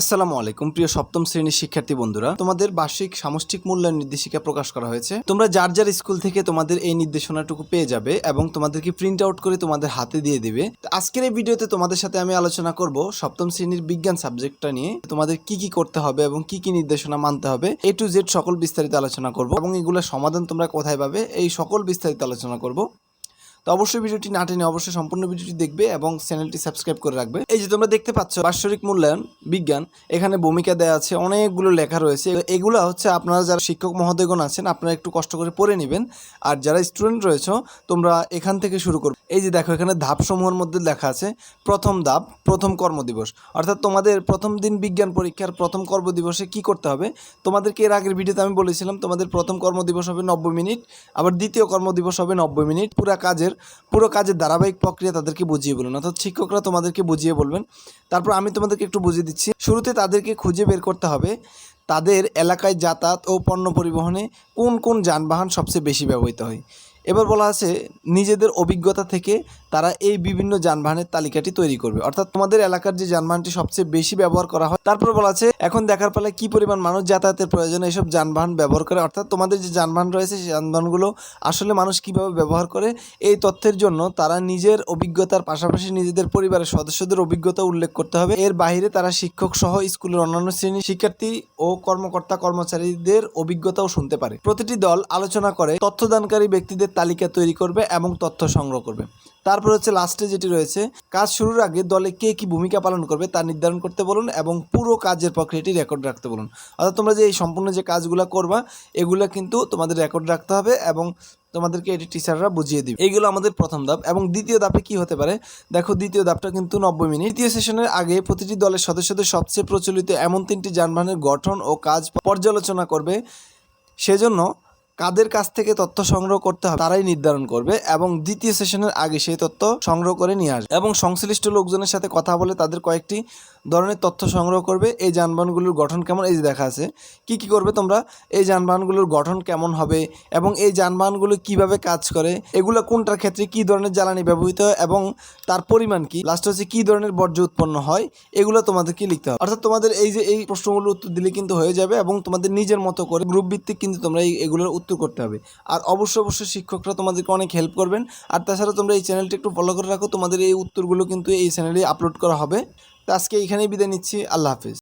আসসালামু আলাইকুম, প্রিয় সপ্তম শ্রেণির শিক্ষার্থী বন্ধুরা। তোমাদের বার্ষিক সামষ্টিক মূল্যায়ন নির্দেশিকা প্রকাশ করা হয়েছে। তোমরা যার যার স্কুল থেকে তোমাদের এই নির্দেশনাটুকু পেয়ে যাবে এবং তোমাদেরকে প্রিন্ট আউট করে তোমাদের হাতে দিয়ে দিবে। আজকের এই ভিডিওতে তোমাদের সাথে আমি আলোচনা করব সপ্তম শ্রেণির বিজ্ঞান সাবজেক্টটা নিয়ে, তোমাদের কি কি করতে হবে এবং কি কি নির্দেশনা মানতে হবে। এ টু জেড সকল বিস্তারিত আলোচনা করব এবং এগুলোর সমাধান তোমরা কোথায় পাবে, এই সকল বিস্তারিত আলোচনা করব। তো অবশ্যই ভিডিওটি না টেনে অবশ্যই সম্পূর্ণ ভিডিওটি দেখবে এবং চ্যানেলটি সাবস্ক্রাইব করে রাখবে। এই যে তোমরা দেখতে পাচ্ছ, বাৎসরিক মূল্যায়ন, বিজ্ঞান, এখানে ভূমিকা দেওয়া আছে, অনেকগুলো লেখা রয়েছে। এগুলো হচ্ছে আপনারা যারা শিক্ষক মহোদয়গণ আছেন, আপনারা একটু কষ্ট করে পড়ে নেবেন। আর যারা স্টুডেন্ট রয়েছে, তোমরা এখান থেকে শুরু করবে এই যে দেখো, এখানে ধাপসমূহের মধ্যে লেখা আছে, প্রথম ধাপ, প্রথম কর্মদিবস। অর্থাৎ তোমাদের প্রথম দিন বিজ্ঞান পরীক্ষার প্রথম কর্মদিবসে কি করতে হবে? তোমাদেরকে এর আগের ভিডিওতে আমি বলেছিলাম, তোমাদের প্রথম কর্মদিবস হবে নব্বই মিনিট, আবার দ্বিতীয় কর্মদিবস হবে নব্বই মিনিট। পুরো কাজের পুরো কাজের ধারাবাহিক প্রক্রিয়া তাদেরকে বুঝিয়ে বলুন। অর্থাৎ শিক্ষকরা তোমাদেরকে বুঝিয়ে বলবেন। তারপর আমি তোমাদেরকে একটু বুঝিয়ে দিচ্ছি। শুরুতে তাদেরকে খুঁজে বের করতে হবে, তাদের এলাকায় যাতায়াত ও পণ্য পরিবহনে কোন কোন যানবাহন সবচেয়ে বেশি ব্যবহৃত হয়। এবার বলা আছে, নিজেদের অভিজ্ঞতা থেকে তারা এই বিভিন্ন যানবাহনের তালিকাটি তৈরি করবে। অর্থাৎ তোমাদের এলাকার যে যানবাহনটি সবচেয়ে বেশি ব্যবহার করা হয়, তারপর বলা আছে, এখন দেখার পালে কি পরিমাণ মানুষ যাতায়াতের প্রয়োজনে এসব যানবাহন ব্যবহার করে। অর্থাৎ তোমাদের যে যানবাহন রয়েছে, সেই যানবাহনগুলো আসলে মানুষ কীভাবে ব্যবহার করে, এই তথ্যের জন্য তারা নিজের অভিজ্ঞতার পাশাপাশি নিজেদের পরিবারের সদস্যদের অভিজ্ঞতা উল্লেখ করতে হবে। এর বাইরে তারা শিক্ষক সহ স্কুলের অন্যান্য শ্রেণির শিক্ষার্থী ও কর্মকর্তা কর্মচারীদের অভিজ্ঞতাও শুনতে পারে। প্রতিটি দল আলোচনা করে তথ্যদানকারী ব্যক্তিদের তালিকা তৈরি করবে এবং তথ্য সংগ্রহ করবে। তারপর হচ্ছে লাস্টে যেটি রয়েছে, কাজ শুরুর আগে দলে কে কি ভূমিকা পালন করবে তা নির্ধারণ করতে বলুন এবং পুরো কাজের প্রক্রিয়াটি রেকর্ড রাখতে বলুন। অর্থাৎ তোমরা যে এই সম্পূর্ণ যে কাজগুলো করবা, এগুলো কিন্তু তোমাদের রেকর্ড রাখতে হবে এবং তোমাদেরকে এটি টিচাররা বুঝিয়ে দিবে। এইগুলো আমাদের প্রথম ধাপ এবং দ্বিতীয় ধাপে কি হতে পারে? দেখো, দ্বিতীয় ধাপটা কিন্তু নব্বই মিনিট। দ্বিতীয় সেশনের আগে প্রতিটি দলের সদস্যদের সবচেয়ে প্রচলিত এমন তিনটি যানবাহনের গঠন ও কাজ পর্যালোচনা করবে। সেজন্য কাদের কাছ থেকে তথ্য সংগ্রহ করতে হবে তারাই নির্ধারণ করবে এবং দ্বিতীয় সেশনের আগে সেই তথ্য সংগ্রহ করে নিয়ে আসবে। এবং সংশ্লিষ্ট লোকজনের সাথে কথা বলে তাদের কয়েকটি ধরনের তথ্য সংগ্রহ করবে, এই যানবাহনগুলোর গঠন কেমন? এই যে দেখা আছে, কি কি করবে তোমরা? এই যানবাহনগুলোর গঠন কেমন হবে এবং এই যানবাহনগুলো কীভাবে কাজ করে? এগুলো কোনটার ক্ষেত্রে কি ধরনের জ্বালানি ব্যবহৃত হয় এবং তার পরিমাণ কি? লাস্ট হচ্ছে কি ধরনের বর্জ্য উৎপন্ন হয়? এগুলো তোমাদেরকে লিখতে হবে। অর্থাৎ তোমাদের এই যে এই প্রশ্নগুলোর উত্তর দিলে কিন্তু হয়ে যাবে এবং তোমাদের নিজের মতো করে গ্রুপ ভিত্তিক কিন্তু তোমরা এই এগুলোর উত্তর করতে হবে। আর অবশ্যই অবশ্যই শিক্ষকরা তোমাদেরকে অনেক হেল্প করবেন। আর তাছাড়া তোমরা এই চ্যানেলটি একটু ফলো করে রাখো। তোমাদের এই উত্তরগুলো কিন্তু এই চ্যানেলে আপলোড করা হবে। তো আজকে এইখানেই বিদায় নিচ্ছি। আল্লাহ হাফিজ।